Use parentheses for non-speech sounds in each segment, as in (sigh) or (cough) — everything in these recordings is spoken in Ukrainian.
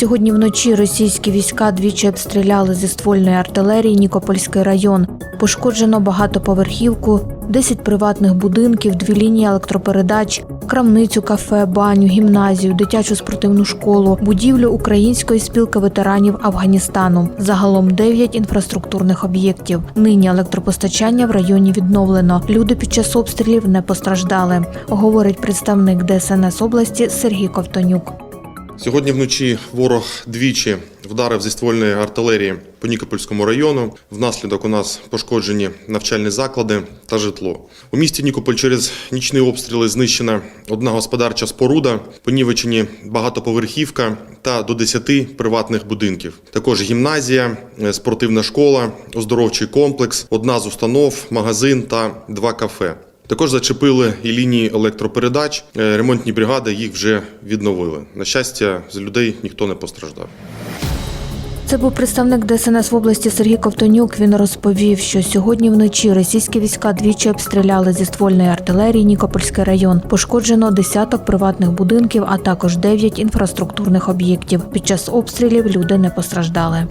Сьогодні вночі російські війська двічі обстріляли зі ствольної артилерії Нікопольський район. Пошкоджено багатоповерхівку, 10 приватних будинків, дві лінії електропередач, крамницю, кафе, баню, гімназію, дитячу спортивну школу, будівлю Української спілки ветеранів Афганістану. Загалом 9 інфраструктурних об'єктів. Нині електропостачання в районі відновлено. Люди під час обстрілів не постраждали, говорить представник ДСНС області Сергій Ковтонюк. Сьогодні вночі ворог двічі вдарив зі ствольної артилерії по Нікопольському району. Внаслідок у нас пошкоджені навчальні заклади та житло. У місті Нікополь через нічні обстріли знищена одна господарча споруда, понівечені багатоповерхівка та до 10 приватних будинків. Також гімназія, е, спортивна школа, оздоровчий комплекс, одна з установ, магазин та два кафе. Також зачепили і лінії електропередач. Е, Ремонтні бригади їх вже відновили. На щастя, з людей ніхто не постраждав. Це був представник ДСНС в області Сергій Ковтонюк. Він розповів, що сьогодні вночі російські війська двічі обстріляли зі ствольної артилерії Нікопольський район. Пошкоджено десяток приватних будинків, а також дев'ять інфраструктурних об'єктів. Під час обстрілів люди не постраждали.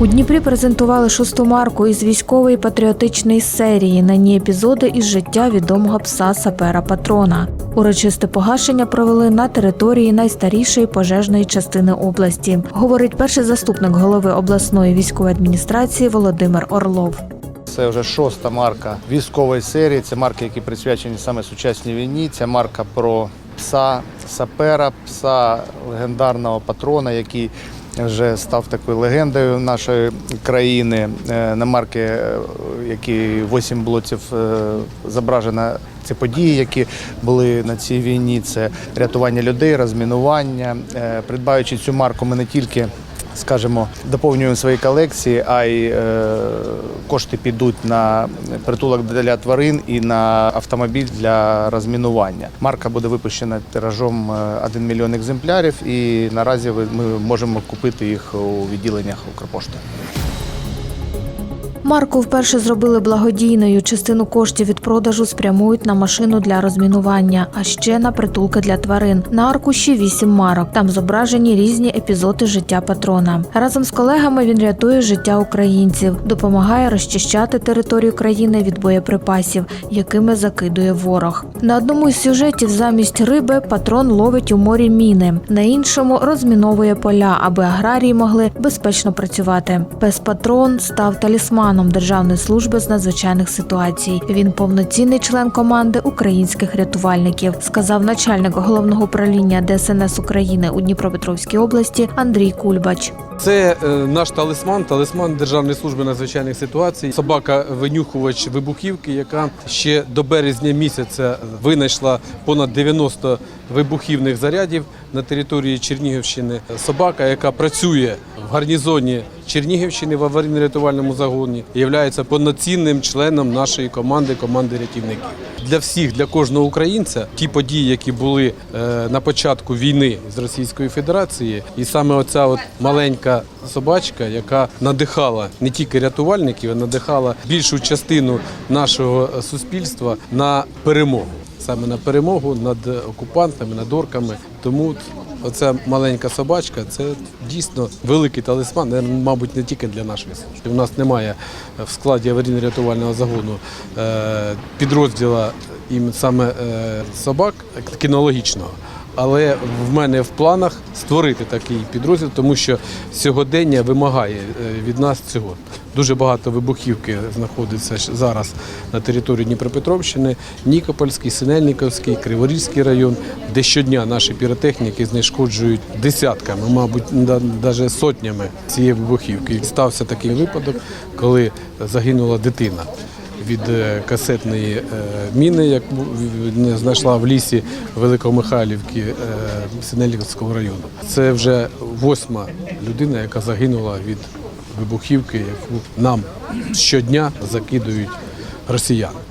У Дніпрі презентували шосту марку із військової патріотичної серії. На ній епізоди із життя відомого пса сапера патрона. Урочисте погашення провели на території найстарішої пожежної частини області, говорить перший заступник голови обласної військової адміністрації Володимир Орлов. Це вже шоста марка військової серії. Це марки, які присвячені саме сучасній війні. Це марка про пса сапера, пса легендарного патрона, який вже став такою легендою нашої країни. Е, На марки, е, які вісім блоців зображена зображено ці події, які були на цій війні. Це рятування людей, розмінування. Е, Придбаючи цю марку, ми не тільки скажімо, доповнюємо свої колекції, а й е, кошти підуть на притулок для тварин і на автомобіль для розмінування. Марка буде випущена тиражом е, 1 мільйон екземплярів, і наразі ми можемо купити їх у відділеннях Укрпошти. Марку вперше зробили благодійною. Частину коштів від продажу спрямують на машину для розмінування, а ще на притулки для тварин. На аркуші вісім марок. Там зображені різні епізоди життя патрона. Разом з колегами він рятує життя українців, допомагає розчищати територію країни від боєприпасів, якими закидує ворог. На одному із сюжетів замість риби патрон ловить у морі міни, на іншому розміновує поля, аби аграрії могли безпечно працювати. Пес патрон став талісманом Державної служби з надзвичайних ситуацій. Він повноцінний член команди українських рятувальників, сказав начальник головного управління ДСНС України у Дніпропетровській області Андрій Кульбач. Це е, наш талісман, талісман Державної служби надзвичайних ситуацій. Собака винюхувач вибухівки, яка ще до березня місяця винайшла понад 90 вибухівних зарядів на території Чернігівщини. Собака, яка працює в гарнізоні Чернігівщини в аварійно-рятувальному загоні, є повноцінним членом нашої команди, команди рятівників. Для всіх, для кожного українця, ті події, які були е, на початку війни з Російською Федерацією, і саме оця от маленька собачка, яка надихала не тільки рятувальників, а надихала більшу частину нашого суспільства на перемогу. Саме на перемогу над окупантами, над орками. Тому оця маленька собачка це дійсно великий талісман, е, мабуть, не тільки для наших. У нас немає в складі аварійно-рятувального загону е, підрозділа ім саме е, собак кінологічного. Але в мене в планах створити такий підрозділ, тому що сьогодення вимагає е, від нас цього. Дуже багато вибухівки знаходиться зараз на території Дніпропетровщини, Нікопольський, Синельниковський, Криворізький район, де щодня наші піротехніки знешкоджують десятками, мабуть, навіть сотнями цієї вибухівки. Стався такий випадок, коли загинула дитина. Від е, касетної е, міни, як знайшла в лісі Великомихайлівки е, Синельського району. Це вже восьма людина, яка загинула від вибухівки, яку нам щодня закидують росіяни.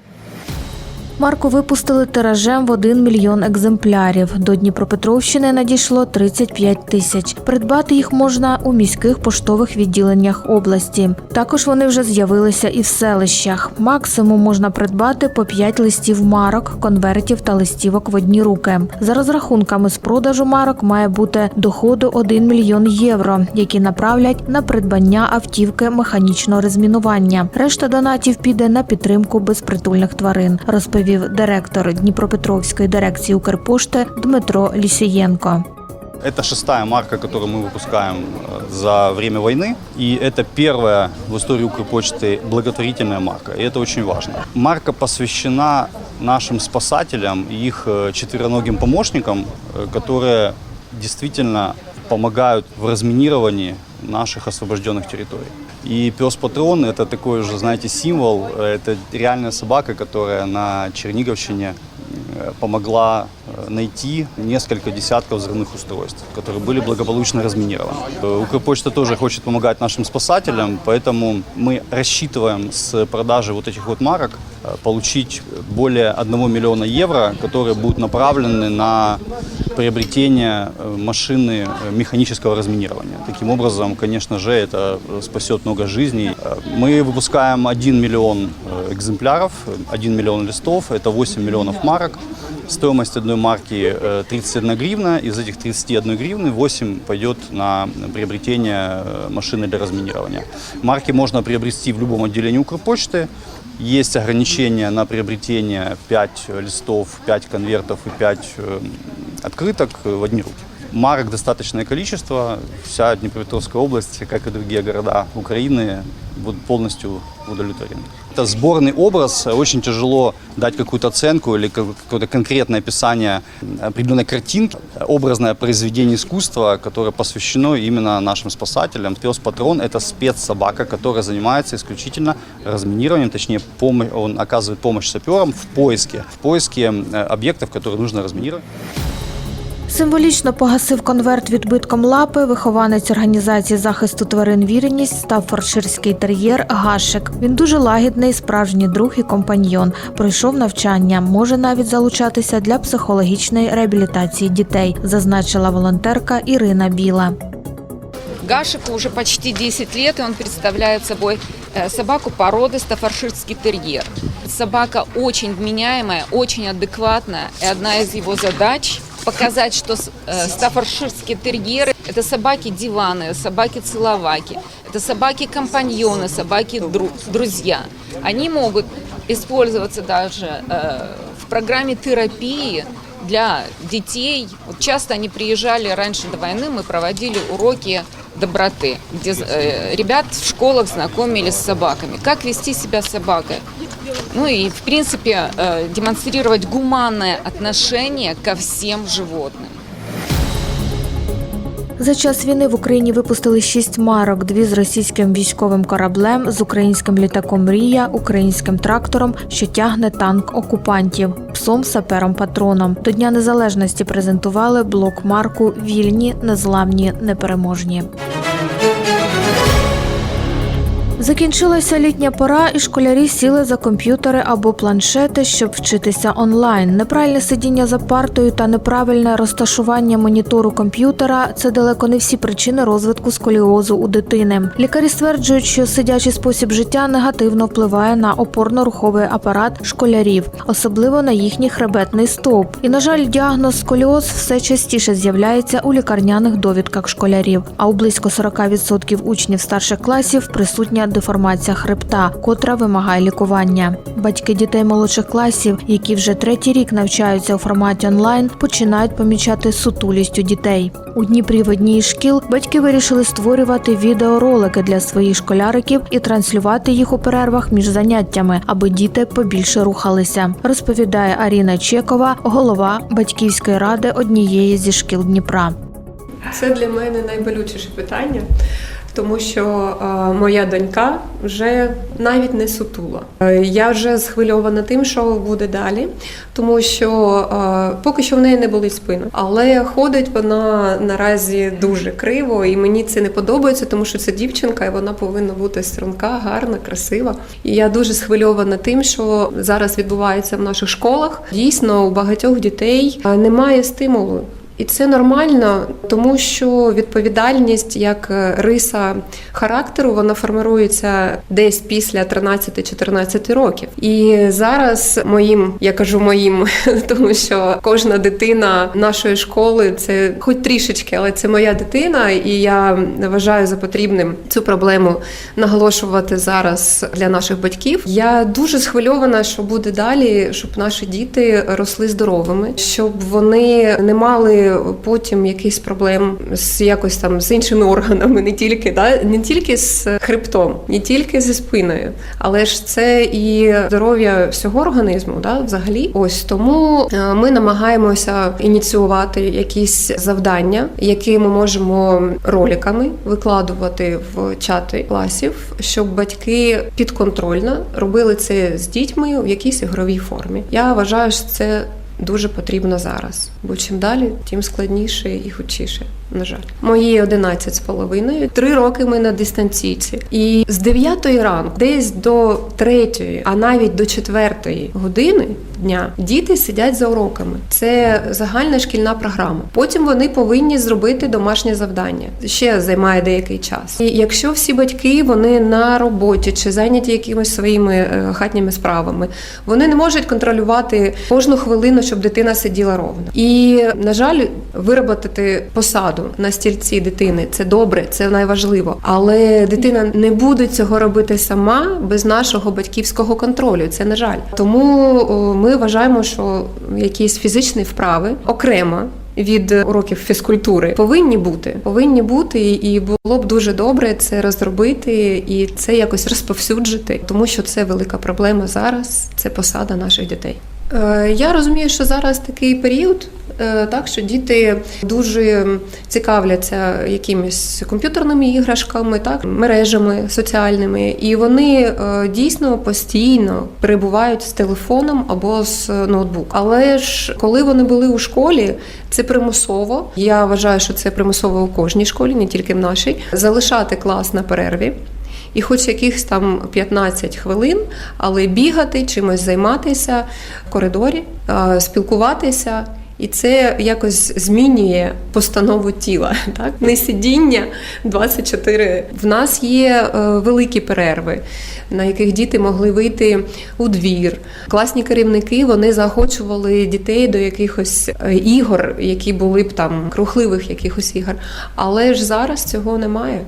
Марку випустили тиражем в 1 мільйон екземплярів. До Дніпропетровщини надійшло 35 тисяч. Придбати їх можна у міських поштових відділеннях області. Також вони вже з'явилися і в селищах. Максимум можна придбати по 5 листів марок, конвертів та листівок в одні руки. За розрахунками з продажу марок має бути доходу 1 мільйон євро, які направлять на придбання автівки механічного розмінування. Решта донатів піде на підтримку безпритульних тварин, розповів директор Дніпропетровської дирекції Укрпошти Дмитро Лісієнко. Это шестая марка, которую мы выпускаем э, за время войны. И это первая в истории Укрпочты благотворительная марка. И это очень важно. Марка посвящена нашим спасателям и их э, четвероногим помощникам, э, которые действительно помогают в разминировании наших освобожденных территорий. И пес-патрон – это такой уже, знаете, символ. Это реальная собака, которая на Черниговщине э, помогла э, найти несколько десятков взрывных устройств, которые были благополучно разминированы. Э, Укрпочта тоже хочет помогать нашим спасателям, поэтому мы рассчитываем с продажи вот этих вот марок э, получить более 1 миллиона евро, которые будут направлены на приобретение э, машины механического разминирования. Таким образом, конечно же, это спасет много жизней. Мы выпускаем 1 миллион экземпляров, э, 1 миллион листов, это 8 миллионов марок. Стоимость одной марки э, 31 гривна. Из этих 31 гривны 8 пойдет на приобретение э, машины для разминирования. Марки можно приобрести в любом отделении Укрпочты. Есть ограничения на приобретение 5 листов, 5 конвертов и 5 э, открыток в одни руки. Марок достаточное количество. Вся Днепропетровская область, как и другие города Украины, будут полностью удовлетворены. Это сборный образ. Очень тяжело дать какую-то оценку или как- какое-то конкретное описание определенной картинки. Образное произведение искусства, которое посвящено именно нашим спасателям. Пес-патрон – это спецсобака, которая занимается исключительно разминированием, точнее, он оказывает помощь саперам в поиске, в поиске э, объектов, которые нужно разминировать. Символічно погасив конверт відбитком лапи. Вихованець організації захисту тварин Вірність став форширський тер'єр Гашик. Він дуже лагідний, справжній друг і компаньйон. Пройшов навчання, може навіть залучатися для психологічної реабілітації дітей, зазначила волонтерка Ірина Біла. Гашику уже почти 10 лет, и он представляет собой собаку породы стафарширский терьер. Собака очень вменяемая, очень адекватная, и одна из его задач показать, что э, стаффордширские терьеры – это собаки-диваны, собаки-целоваки, это собаки-компаньоны, собаки-друзья. Они могут использоваться даже э, в программе терапии для детей. Вот часто они приезжали раньше до войны, мы проводили уроки доброты, где э, ребят в школах знакомились с собаками. Как вести себя с собакой? Ну и, в принципе, э, демонстрировать гуманное отношение ко всем животным. За час війни в Україні випустили шість марок: дві з російським військовим кораблем, з українським літаком Мрія, українським трактором, що тягне танк окупантів, псом сапером патроном. До Дня Незалежності презентували блок марку Вільні, незламні, непереможні. Закінчилася літня пора, і школярі сіли за комп'ютери або планшети, щоб вчитися онлайн. Неправильне сидіння за партою та неправильне розташування монітору комп'ютера це далеко не всі причини розвитку сколіозу у дитини. Лікарі стверджують, що сидячий спосіб життя негативно впливає на опорно-руховий апарат школярів, особливо на їхній хребетний стовп. І, на жаль, діагноз сколіоз все частіше з'являється у лікарняних довідках школярів. А у близько 40% учнів старших класів присутня деформація хребта, котра вимагає лікування. Батьки дітей молодших класів, які вже третій рік навчаються у форматі онлайн, починають помічати сутулість у дітей. У Дніпрі в одній із шкіл батьки вирішили створювати відеоролики для своїх школяриків і транслювати їх у перервах між заняттями, аби діти побільше рухалися. Розповідає Аріна Чекова, голова батьківської ради однієї зі шкіл Дніпра. Це для мене найболючіше питання, тому що е, моя донька вже навіть не сутула. Е, Я вже схвильована тим, що буде далі, тому що е, поки що в неї не болить спина, але ходить вона наразі дуже криво, і мені це не подобається, тому що це дівчинка, і вона повинна бути струнка, гарна, красива. І я дуже схвильована тим, що зараз відбувається в наших школах. Дійсно, у багатьох дітей немає стимулу. І це нормально, тому що відповідальність як е, риса характеру вона формирується десь після 13-14 років. І зараз моїм, я кажу моїм, (laughs) тому що кожна дитина нашої школи це хоч трішечки, але це моя дитина, і я вважаю за потрібним цю проблему наголошувати зараз для наших батьків. Я дуже схвильована, що буде далі, щоб наші діти росли здоровими, щоб вони не мали потім якихось проблем з якось там з іншими органами, не тільки да, не тільки з хребтом, не тільки зі спиною, але ж це і здоров'я всього організму, да, взагалі. Ось тому е, ми намагаємося ініціювати якісь завдання, які ми можемо роликами викладувати в чати класів, щоб батьки підконтрольно робили це з дітьми в якійсь ігровій формі. Я вважаю, що це дуже потрібно зараз, бо чим далі, тим складніше і худшіше. На жаль, мої 11 з половиною. Три роки ми на дистанційці, і з 9 ранку, десь до 3, а навіть до 4 години дня діти сидять за уроками. Це загальна шкільна програма. Потім вони повинні зробити домашнє завдання. Ще займає деякий час. І якщо всі батьки вони на роботі чи зайняті якимись своїми е, хатніми справами, вони не можуть контролювати кожну хвилину, щоб дитина сиділа ровно. І на жаль, вироботити посаду на стільці дитини це добре, це найважливо. Але дитина не буде цього робити сама без нашого батьківського контролю. Це на жаль. Тому ми вважаємо, що якісь фізичні вправи окремо. Від уроків фізкультури повинні бути, повинні бути, і було б дуже добре це розробити і це якось розповсюджити, тому що це велика проблема зараз. Це посада наших дітей. Е, Я розумію, що зараз такий період, так що діти дуже цікавляться якимись комп'ютерними іграшками, так мережами соціальними, і вони е, дійсно постійно перебувають з телефоном або з ноутбуком. Але ж коли вони були у школі, це примусово. Я вважаю, що це примусово у кожній школі, не тільки в нашій, залишати клас на перерві. І хоч якихось там 15 хвилин, але бігати, чимось займатися в коридорі, е, спілкуватися. І це якось змінює постанову тіла. (laughs) Так не сидіння 24. В нас є е, великі перерви, на яких діти могли вийти у двір. Класні керівники вони заохочували дітей до якихось е, ігор, які були б там крухливих якихось ігор. Але ж зараз цього немає.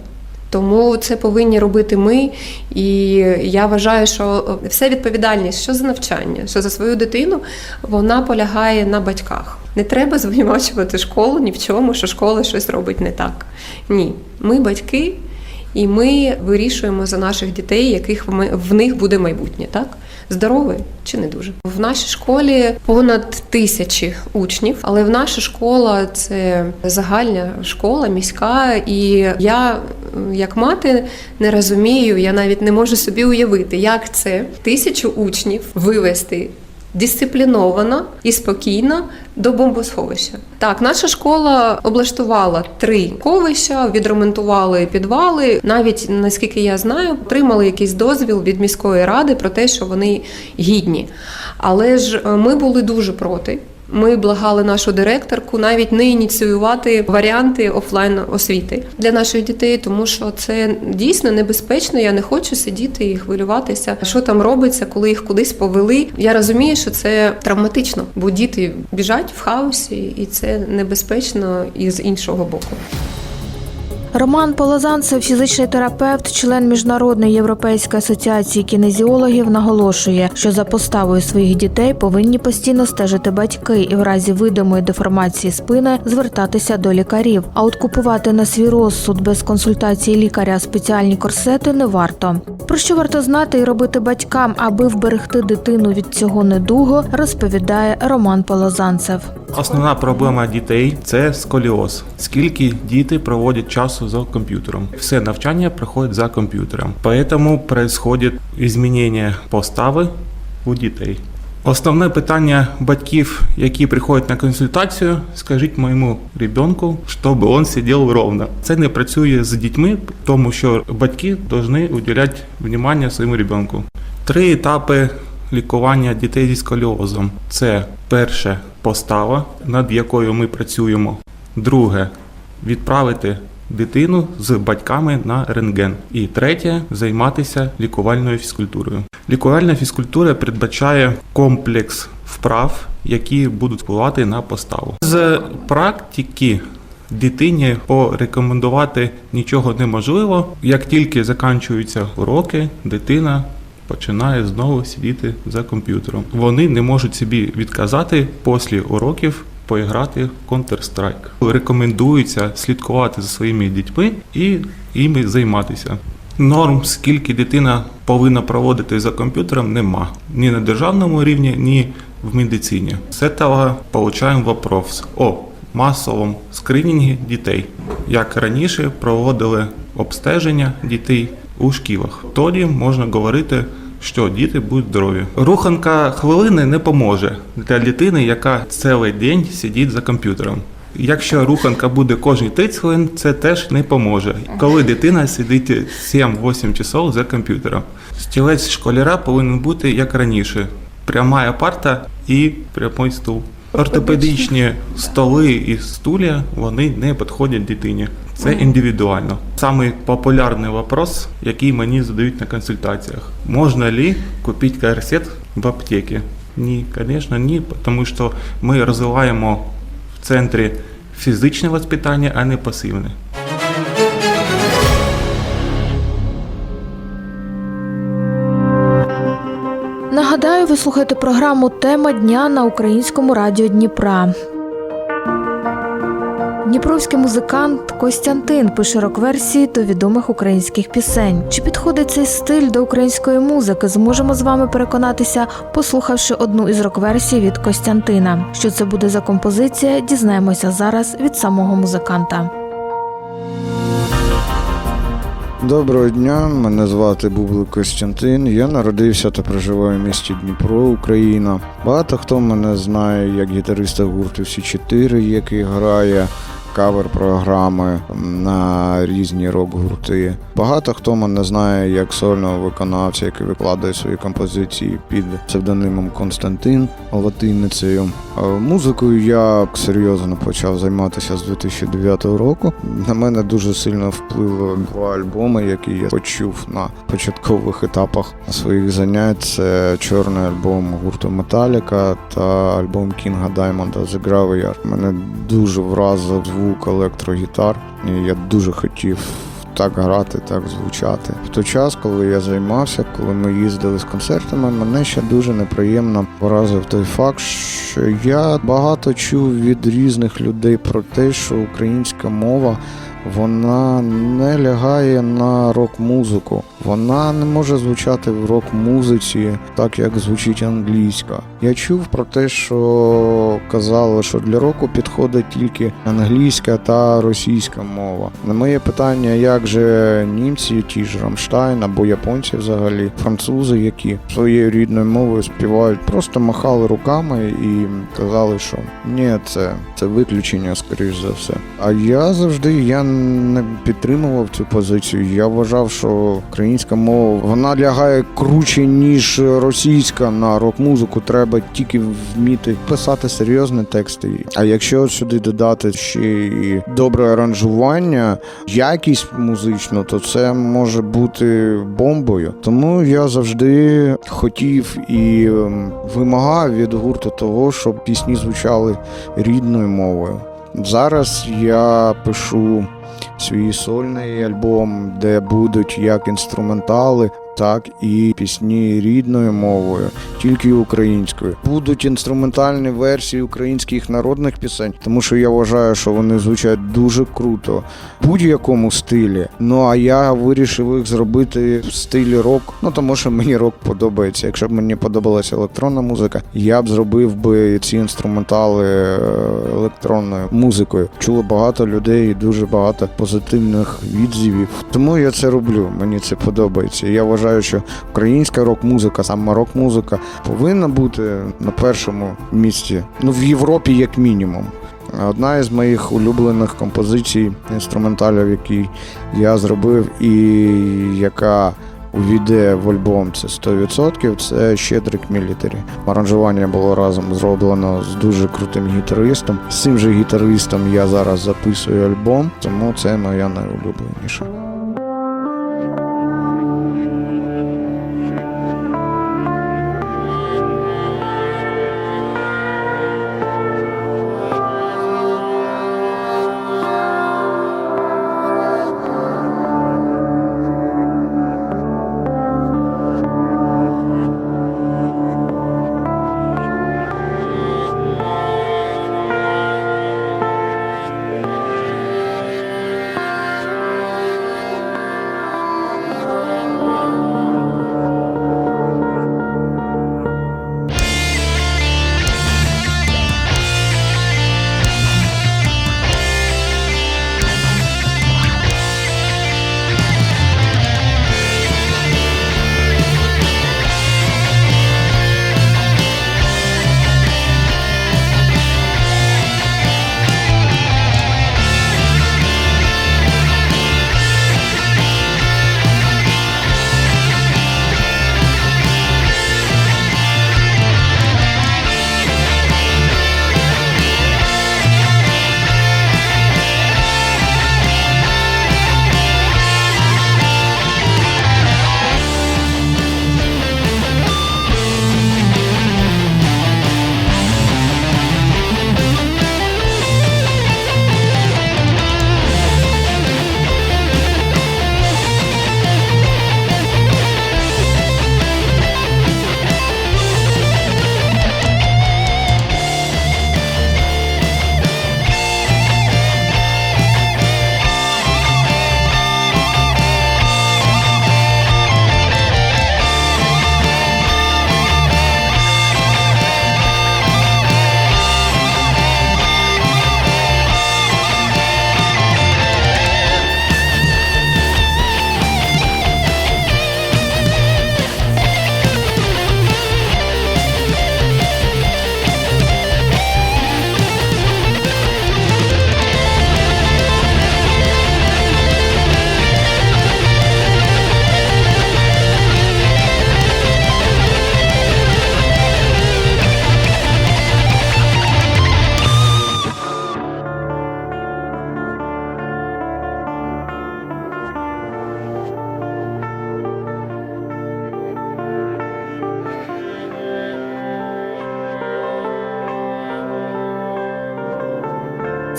Тому це повинні робити ми. І я вважаю, що вся відповідальність, що за навчання, що за свою дитину, вона полягає на батьках. Не треба звинувачувати школу ні в чому, що школа щось робить не так. Ні, ми батьки, і ми вирішуємо за наших дітей, яких в них буде майбутнє. Так здорове чи не дуже в нашій школі понад тисячі учнів, але в наша школа це загальна школа, міська, і я. Як мати не розумію, я навіть не можу собі уявити, як це тисячу учнів вивести дисципліновано і спокійно до бомбосховища. Так, наша школа облаштувала три ковища, відремонтували підвали. Навіть наскільки я знаю, отримали якийсь дозвіл від міської ради про те, що вони гідні. Але ж е, ми були дуже проти. Ми благали нашу директорку навіть не ініціювати варіанти офлайн освіти для наших дітей, тому що це дійсно небезпечно. Я не хочу сидіти і хвилюватися, що там робиться, коли їх кудись повели. Я розумію, що це травматично, бо діти біжать в хаосі, і це небезпечно і з іншого боку. Роман Полозанцев, фізичний терапевт, член міжнародної європейської асоціації кінезіологів, наголошує, що за поставою своїх дітей повинні постійно стежити батьки і в разі видимої деформації спини звертатися до лікарів. А от купувати на свій розсуд без консультації лікаря спеціальні корсети не варто. Про що варто знати і робити батькам, аби вберегти дитину від цього недугу, розповідає Роман Полозанцев. Основна проблема дітей це сколіоз. Скільки діти проводять часу за комп'ютером? Все навчання проходить за комп'ютером. Поэтому происходит змінення постави у дітей. Основне питання батьків, які приходять на консультацію, скажіть моєму ребенку, щоб він сидів ровно. Це не працює з дітьми, тому що батьки повинні уділяти увагу своєму ребенку. Три етапи лікування дітей зі сколіозом. Це перше постава, над якою ми працюємо. Друге відправити дитину з батьками на рентген. І третє займатися лікувальною фізкультурою. Лікувальна фізкультура передбачає комплекс вправ, які будуть впливати на поставу. З практики дитині порекомендувати нічого неможливо. Як тільки закінчуються уроки, дитина починає знову сидіти за комп'ютером. Вони не можуть собі відказати після уроків поіграти в Counter-Strike. Рекомендується слідкувати за своїми дітьми і іми займатися. Норм, скільки дитина повинна проводити за комп'ютером, нема ні на державному рівні, ні в медицині. З цього отримуємо вопрос о масовому скринінгі дітей, як раніше проводили обстеження дітей у шкілах. Тоді можна говорити, що діти будуть здорові. Руханка хвилини не поможе для дитини, яка цілий день сидить за комп'ютером. Якщо руханка буде кожні 30 хвилин, це теж не поможе. Коли дитина сидить 7-8 часов за комп'ютером. Стілець школяра повинен бути як раніше: пряма парта і прямий стул. Ортопедичні столи і стулья вони не підходять дитині. Це індивідуально. Самий популярний вопрос, який мені задають на консультаціях: можна ли купити корсет в аптеці? Ні, звісно, ні, тому що ми розвиваємо в центрі фізичне воспитання, а не пасивне. Нагадаю, ви слухаєте програму Тема дня на українському радіо Дніпра. Дніпровський музикант Костянтин пише рок-версії до відомих українських пісень. Чи підходить цей стиль до української музики? Зможемо з вами переконатися, послухавши одну із рок-версій від Костянтина. Що це буде за композиція? Дізнаємося зараз від самого музиканта. Доброго дня, мене звати Бублик Костянтин. Я народився та проживаю в місті Дніпро, Україна. Багато хто мене знає як гітариста гурту Всі 4 який грає кавер-програми на різні рок-гурти. Багато хто мене знає як сольного виконавця, який викладає свої композиції під псевдонимом Константин латиницею. А Музикою я серйозно почав займатися з 2009 року. На мене дуже сильно впливли два альбоми, які я почув на початкових етапах своїх занять. Це чорний альбом гурту Металіка та альбом Кінга Даймонда The Graveyard. Мене дуже вразив звук електрогітар, і я дуже хотів. Так грати, так звучати. В той час, коли я займався, коли ми їздили з концертами, мене ще дуже неприємно поразив той факт, що я багато чув від різних людей про те, що українська мова вона не лягає на рок-музику. Вона не може звучати в рок-музиці так, як звучить англійська. Я чув про те, що казали, що для року підходить тільки англійська та російська мова. На моє питання, як же німці, ті ж Рамштайн або японці взагалі, французи, які своєю рідною мовою співають, просто махали руками і казали, що ні, це, це виключення, скоріш за все. А я завжди я не підтримував цю позицію. Я вважав, що українська мова вона лягає круче, ніж російська на рок-музику. Треба тільки вміти писати серйозні тексти. А якщо сюди додати ще і добре аранжування, якість музичну, то це може бути бомбою. Тому я завжди хотів і ем, вимагав від гурту того, щоб пісні звучали рідною мовою. Зараз я пишу свій сольний альбом, де будуть як інструментали, так і пісні рідною мовою, тільки українською. Будуть інструментальні версії українських народних пісень, тому що я вважаю, що вони звучать дуже круто в будь-якому стилі. Ну а я вирішив їх зробити в стилі рок. Ну тому що мені рок подобається. Якщо б мені подобалася електронна музика, я б зробив би ці інструментали е, електронною музикою. Чуло багато людей і дуже багато позитивних відзивів. Тому я це роблю. Мені це подобається. Я вважаю, що українська рок-музика, саме рок-музика, повинна бути на першому місці. Ну в Європі, як мінімум. Одна із моїх улюблених композицій інструменталів, які я зробив, і яка увійде в альбом це 100%, це Щедрик Мілітарі. Аранжування було разом зроблено з дуже крутим гітаристом. З цим же гітаристом я зараз записую альбом, тому це моя найулюбленіша.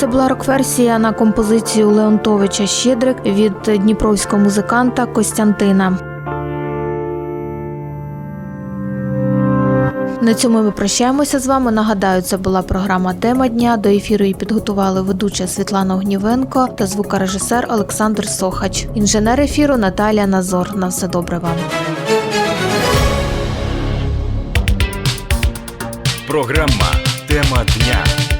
Це була рок-версія на композицію Леонтовича Щедрик від дніпровського музиканта Костянтина. На цьому ми прощаємося з вами. Нагадаю, це була програма Тема дня. До ефіру її підготували ведуча Світлана Огнівенко та звукорежисер Олександр Сохач. Інженер ефіру Наталія Назор. На все добре вам. Програма Тема дня